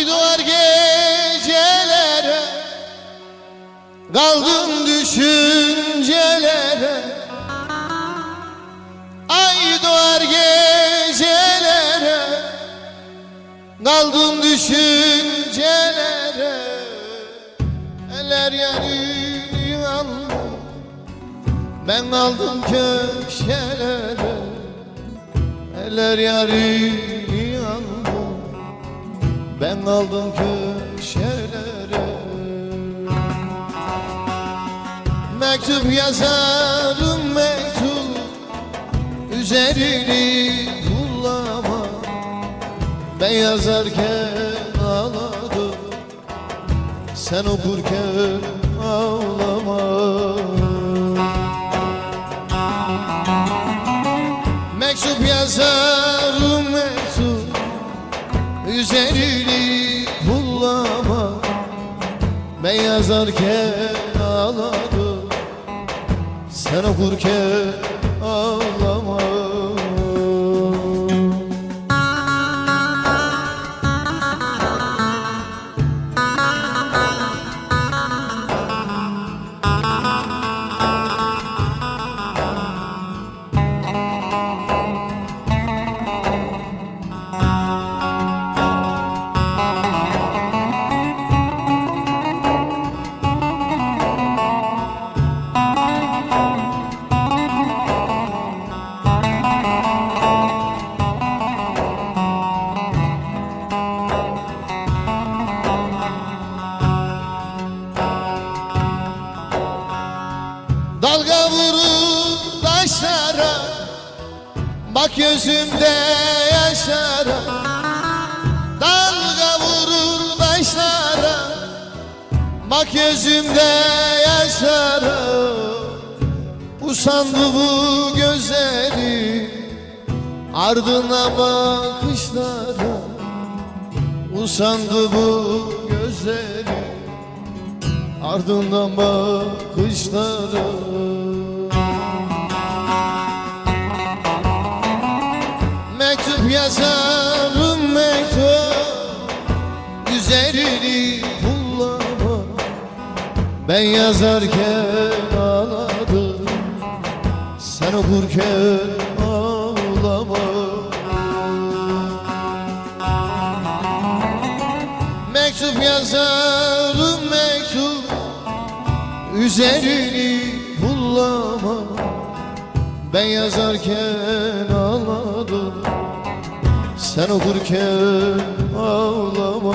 Ay doğar gecelere. Kaldım düşüncelere. Ay doğar gecelere. Kaldım düşüncelere. Eller yanıyor yandı. Ben kaldım köşelere. Eller yandı Ben kaldım köşelere. Mektup yazarım mektup Üzerini bullama Ben yazarken ağladım Sen okurken ağlama Ben yazarken ağladım Sen okurken ağlama Bak gözümde yaşara Dalga vurur taşlara Bak gözümde yaşara Usandı bu gözleri. Ardına bakışlara Usandı bu gözleri. Ardından bakışları yazarım mektup Üzerini bullama. Ben yazarken ağladım Sen okurken ağlama. Mektup yazarım mektup Üzerini bullama. Ben yazarken ağladım Sen okurken ağlama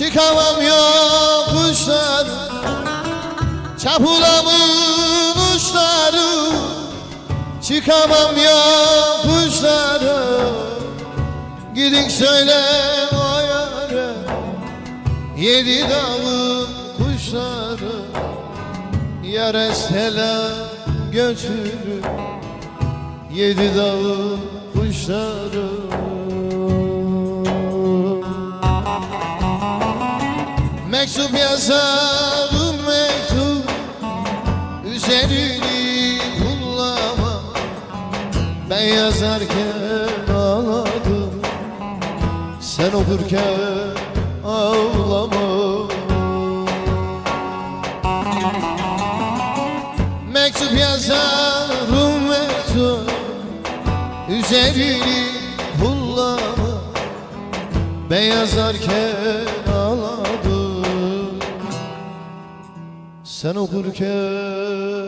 Çıkamam yokuşları Çapulamın uçları. Çıkamam yokuşları Gidin söyle o yare Yedi dağın kuşları Yare selam götürür. Yedi dağın kuşları Mektup yazarım mektup. Üzerini bullama Ben yazarken ağladım. Sen okurken ağlama Mektup yazarım mektup. Üzerini bullama Ben yazarken ağladım Sen okurken